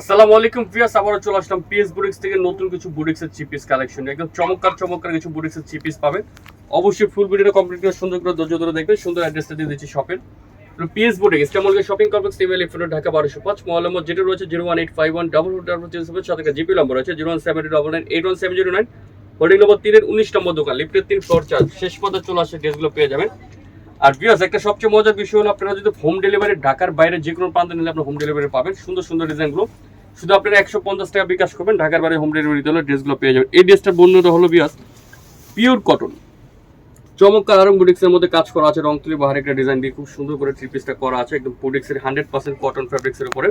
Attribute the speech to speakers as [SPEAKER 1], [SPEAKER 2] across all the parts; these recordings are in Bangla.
[SPEAKER 1] আসসালামু আলাইকুম ভিউয়ার্স, আবারও চলে আসলাম পিএস থেকে নতুন কিছু বুটিক্সের থ্রি পিস কালেকশন একদম চমৎকার চমৎকার কিছু বুটিক্সের থ্রি পিস পাবেন। অবশ্যই ফুল ভিডিওটা কমপ্লিট করে, সুন্দর করে ধৈর্য ধরে দেখবেন, সুন্দর অ্যাড্রেসটা দিয়ে দিচ্ছি শপের পিএস বুটিক ইস্টামলকে শপিং কমপ্লেক্স ইফেন্ট ঢাকা বারোশো পাঁচ নম্বর যেটা রয়েছে zero one eight five one double double seven সাথে জিপি নম্বর আছে zero one seven double nine eight one seven zero nine holding number তিনের উনিশ নম্বর দোকান লিফটের তিন ফ্লোর চার্জ শেষ পথে চলে আসে ড্রেসগুলো পেয়ে যাবেন। আর বিয়াস একটা সবচেয়ে মজার বিষয় হলো, আপনারা যদি হোম ডেলিভারি ঢাকার বাইরে যে কোনো প্রান্তে নিলে আপনার হোম ডেলিভারি পাবেন। সুন্দর সুন্দর ডিজাইনগুলো শুধু আপনারা একশো পঞ্চাশ টাকা বিকাশ করবেন, ঢাকার বাইরে হোম ডেলিভারি দিলে ড্রেসগুলো পেয়ে যাবেন। এই ড্রেসটার বর্ণটা হলো বিয়াস পিওর কটন চমৎকার আরং বুটিক্সের মধ্যে কাজ করা আছে, রং তুলি বাহার একটা ডিজাইন দিয়ে খুব সুন্দর করে থ্রি পিসটা করা আছে, একদম বুটিক্সের হান্ড্রেড পার্সেন্ট কটন ফ্যাব্রিক্সের উপরে।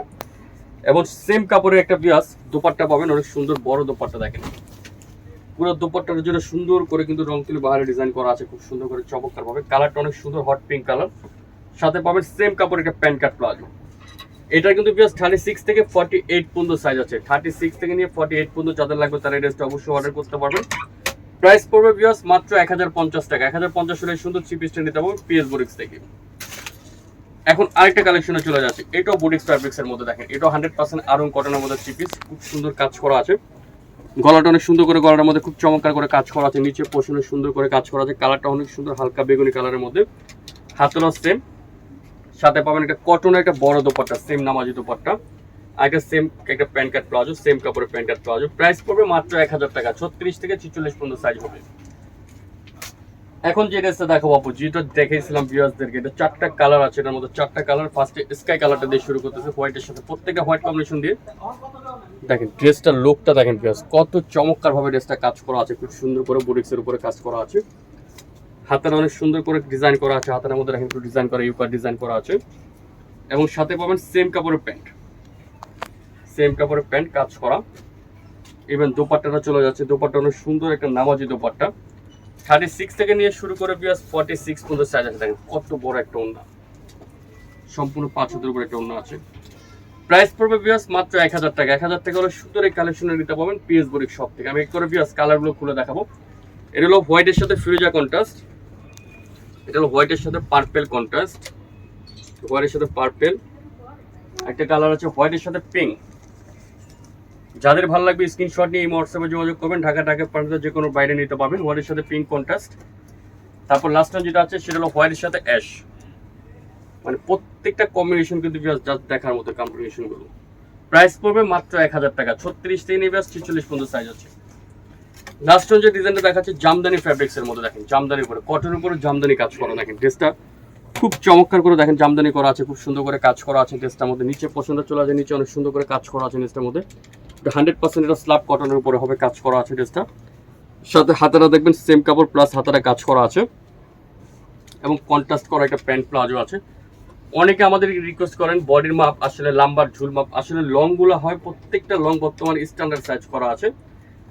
[SPEAKER 1] এবং সেম কাপড়ের একটা বিয়াস, দোপাট্টা পাবেন, অনেক সুন্দর বড় দোপাট্টা দেখেন। পুরো দোপাট্টার জন্য সুন্দর করে কিন্তু রং তুলি বাহারে ডিজাইন করা আছে, খুব সুন্দর করে চমৎকার ভাবে কালারটা অনেক সুন্দর হট পিঙ্ক কালার সাথে পাবেন সেম কাপড়ের একটা প্যান্ট কাট প্লাজো। এটা কিন্তু বিয়াস থার্টি সিক্স থেকে ফর্টি এইট পর্যন্ত সাইজ আছে। থার্টি সিক্স থেকে নিয়ে ফর্টি এইট পর্যন্ত যাদের লাগবে তারা এই ড্রেসটা অবশ্যই অর্ডার করতে পারবেন। প্রাইস পড়বে বিয়াস মাত্র এক হাজার পঞ্চাশ টাকা। এক হাজার পঞ্চাশ হলে সুন্দর থ্রি পিসটা নিতে পারব পিএস বোরিক্স থেকে। এখন আরেকটা কালেকশনে চলে যাচ্ছে। এটাও বুটিক্স ফ্যাব্রিক্স এর মধ্যে দেখেন। এটাও হান্ড্রেড পার্সেন্ট আরং কটনের মধ্যে থ্রি পিস খুব সুন্দর কাজ করা আছে। গলাটা অনেক সুন্দর করে গলাটার মধ্যে খুব চমৎকার করে কাজ করা আছে। নিচে পোষণে সুন্দর করে কাজ করা আছে। কালারটা অনেক সুন্দর, হালকা বেগুনি কালারের মধ্যে। হাতলা সেম সাথে পাবেন একটা কটনের একটা বড় দোপাট্টা সেম নামাজি দোপাট্টা। একটা সেম একটা প্যান্ট কাট প্লাজো সেম কাপড়ের প্যান্ট কাট প্লাজো। প্রাইস পড়বে মাত্র এক হাজার টাকা, ছত্রিশ থেকে ছিচল্লিশ পর্যন্ত সাইজ হবে। এখন যে ড্রেসটা দেখো বাপু যেটা দেখেছিলাম ভিউয়ার্সদেরকে এটা চারটা কালার আছে, এটার মধ্যে চারটা কালার ফার্স্টে স্কাই কালারটা দিয়ে শুরু করতেছে হোয়াইটের সাথে প্রত্যেকটা হোয়াইট কম্বিনেশন দিয়ে। দেখেন ড্রেসটার লুকটা দেখেন ভিউয়ার্স কত চমৎকার ভাবে ড্রেসটা কাজ করা আছে, খুব সুন্দর করে বুটিক্সের উপরে কাজ করা আছে। হাতের অনেক সুন্দর করে ডিজাইন করা আছে হাতের মধ্যে একটু ডিজাইন করা, ইউকার ডিজাইন করা আছে। এবং সাথে পাবেন সেম কাপড়ের প্যান্ট। সেম কাপড়ের প্যান্ট, কাজ করা। ইভেন দোপাট্টাটা চলে যাচ্ছে। দোপাট্টা অনেক সুন্দর একটা নামাজি দোপাট্টা। থার্টি সিক্স থেকে নিয়ে শুরু করে বিয়াস ফর্টি সিক্স পর্যন্ত সাইজ আছে। দেখেন কত বড় একটা ওন্না সম্পূর্ণ পাঁচ হাতের উপরে একটা ওন্না আছে। প্রাইস পড়বে বিয়াস মাত্র এক হাজার টাকা। এক হাজার টাকা হলে সুন্দর এই কালেকশনে নিতে পাবেন পিএস বরিক শপ থেকে। আমি এক করে বিয়াস কালারগুলো খুলে দেখাবো। এটা হলো হোয়াইটের সাথে ফিরোজা কন্ট্রাস্ট এটা হলো হোয়াইটের সাথে পার্পেল কন্ট্রাস্ট হোয়াইটের সাথে পার্পেল একটা কালার আছে হোয়াইটের সাথে পিঙ্ক যাদের ভালো লাগবে স্ক্রিনশট নিয়ে এই হোয়াটসঅ্যাপে যোগাযোগ করবেন, ঢাকা ঢাকা প্রান্তে যে কোনো বাইরে নিতে পাবেন হোয়াইটের সাথে পিঙ্ক কন্ট্রাস্ট তারপর লাস্ট টাইম যেটা আছে, সেটা হলো হোয়াইটের সাথে অ্যাশ মানে প্রত্যেকটা কম্বিনেশন কিন্তু just দেখার মতো কম্বিনেশনগুলো প্রাইস পড়বে মাত্র এক হাজার টাকা, ছত্রিশ থেকে নিবে ছিচল্লিশ পর্যন্ত সাইজ আছে। লাস্ট যে ডিজাইনটা দেখাচ্ছে, জামদানি ফ্যাব্রিক্স এর মধ্যে দেখেন, জামদানির উপরে কটনের উপরে জামদানি কাজ করা দেখেন ড্রেসটা খুব চমৎকার করে দেখেন, জামদানি করা আছে, খুব সুন্দর করে কাজ করা আছে ড্রেসটার মধ্যে, নিচে পছন্দ চলে আছে নিচে অনেক সুন্দর করে কাজ করা আছে ড্রেসটার মধ্যে। হান্ড্রেড পার্সেন্ট এটা স্ল্যাব কটনের উপরে হবে, কাজ করা আছে ড্রেসটা সাথে হাতারা দেখবেন সেম কাপড় প্লাস হাতারা কাজ করা আছে। এবং কন্ট্রাস্ট করা একটা প্যান্ট প্লাজো আছে। অনেকে আমাদের রিকোয়েস্ট করেন বডির মাপ আসলে লাম্বার ঝুল মাপ আসলে লংগুলো হয়, প্রত্যেকটা লং বর্তমানে স্ট্যান্ডার্ড সাইজ করা আছে।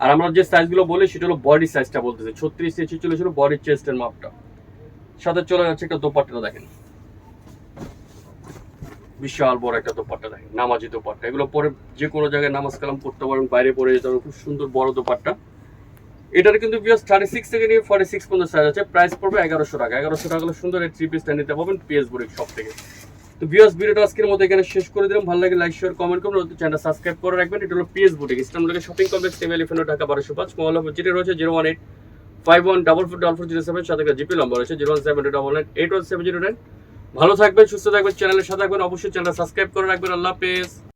[SPEAKER 1] আর আমরা যে সাইজগুলো বলি, সেটা হলো বডি সাইজটা বলতেছে। ছত্রিশ থেকে ছিচল্লিশ হলো বডির চেস্টের মাপটা। সাথে চলে যাচ্ছে একটা দোপাট্টা দেখেন। বিশাল বড় একটা দোপাট্টা দেখেন, নামাজি দোপাট্টা। এগুলো পরে যে কোনো জায়গায় নামাজ কালাম করতে পারেন, বাইরে পরে যেতে পারেন, খুব সুন্দর বড় দোপাট্টা। এটার কিন্তু বিয়াস থার্টি সিক্স থেকে নিয়ে ফর্টি সিক্স পর্যন্ত সাইজ আছে। প্রাইস পড়বে এগারোশো টাকা। এগারোশো টাকা হলে সুন্দর এই থ্রি পিসটা নিতে পারবেন পিএস বুড়ির সব থেকে। তো ভিউয়ার্স ভিডিওটা আজকের মতো এখানে শেষ করে দিলাম। ভালো লাগে লাইক শেয়ার কমেন্ট করুন। চ্যানেলটা সাবস্ক্রাইব করে রাখবেন। এটা হলো PS boutique Islam shopping complex table ইফেন্ট ঢাকা বারোশো পাঁচ। নম্বর যেটা রয়েছে zero one eight five one double four double four zero seven সাথে জিপি নম্বর আছে zero one seven double nine eight one seven zero nine ভালো থাকবেন, সুস্থ থাকবেন চ্যানেলের সাথে থাকবেন। অবশ্যই চ্যানেলটা সাবস্ক্রাইব করে রাখবেন। আল্লাহ হাফেজ।